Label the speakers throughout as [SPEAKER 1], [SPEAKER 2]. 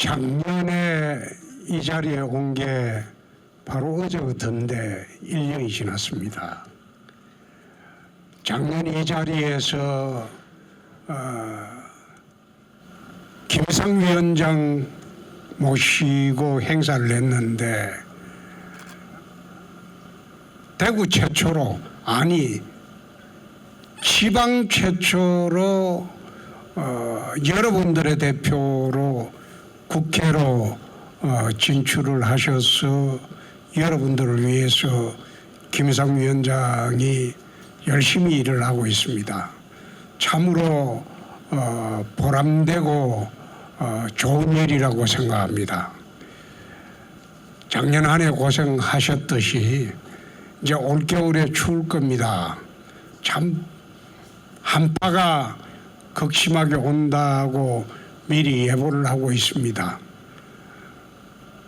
[SPEAKER 1] 작년에 이 자리에 온 게 바로 어제 같은데 1년이 지났습니다. 작년 이 자리에서 어, 김상 위원장 모시고 행사를 했는데 대구 최초로 아니 지방 최초로 어, 여러분들의 대표로 국회로 어, 진출을 하셔서 여러분들을 위해서 김상 위원장이 열심히 일을 하고 있습니다. 참으로 어, 보람되고 어, 좋은 일이라고 생각합니다. 작년 한 해 고생하셨듯이 이제 올겨울에 추울 겁니다. 참 한파가 극심하게 온다고 미리 예보를 하고 있습니다.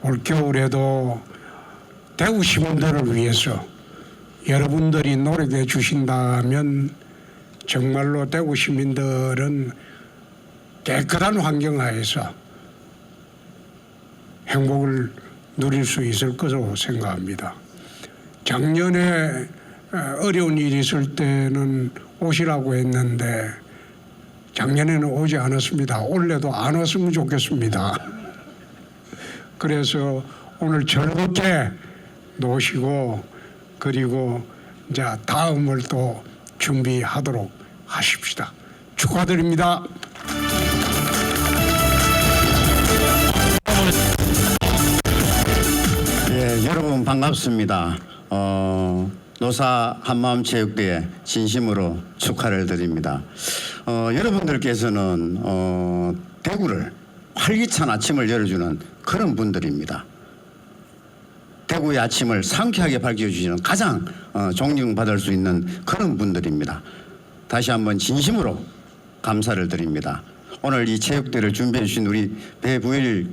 [SPEAKER 1] 올겨울에도 대구 시민들을 위해서 여러분들이 노력해 주신다면 정말로 대구 시민들은 깨끗한 환경 하에서 행복을 누릴 수 있을 것으로 생각합니다. 작년에 어, 어려운 일이 있을 때는 오시라고 했는데 작년에는 오지 않았습니다. 올해도 안 왔으면 좋겠습니다. 그래서 오늘 즐겁게 노시고 그리고 이제 다음을 또 준비하도록 하십시다. 축하드립니다.
[SPEAKER 2] 예, 여러분 반갑습니다. 어, 노사 한마음 체육대회 진심으로 축하를 드립니다. 어, 여러분들께서는 어, 대구를 활기찬 아침을 열어주는 그런 분들입니다. 대구의 아침을 상쾌하게 밝혀주시는 가장 어, 존경받을 수 있는 그런 분들입니다. 다시 한번 진심으로 감사를 드립니다. 오늘 이 체육대회를 준비해 주신 우리 배부일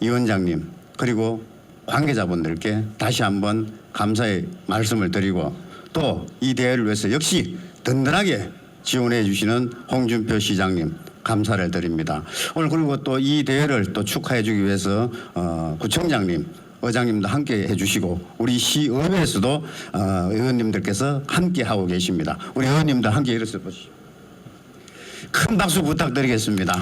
[SPEAKER 2] 위원장님 그리고 관계자분들께 다시 한번 감사의 말씀을 드리고 또 이 대회를 위해서 역시 든든하게 지원해 주시는 홍준표 시장님 감사를 드립니다. 오늘 그리고 또 이 대회를 또 축하해 주기 위해서 어, 구청장님 의장님도 함께 해주시고 우리 시의회에서도 어, 의원님들께서 함께 하고 계십니다. 우리 의원님들 함께 일어서 보시죠. 큰 박수 부탁드리겠습니다.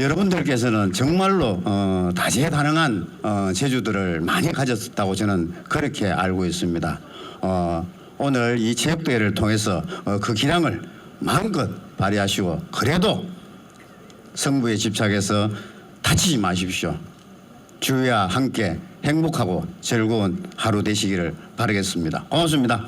[SPEAKER 2] 여러분들께서는 정말로 어, 다재다능한 어, 제주들을 많이 가졌다고 저는 그렇게 알고 있습니다. 어, 오늘 이 체육대회를 통해서 어, 그 기량을 마음껏 발휘하시고 그래도 성부에 집착해서 다치지 마십시오. 주위와 함께 행복하고 즐거운 하루 되시기를 바라겠습니다. 고맙습니다.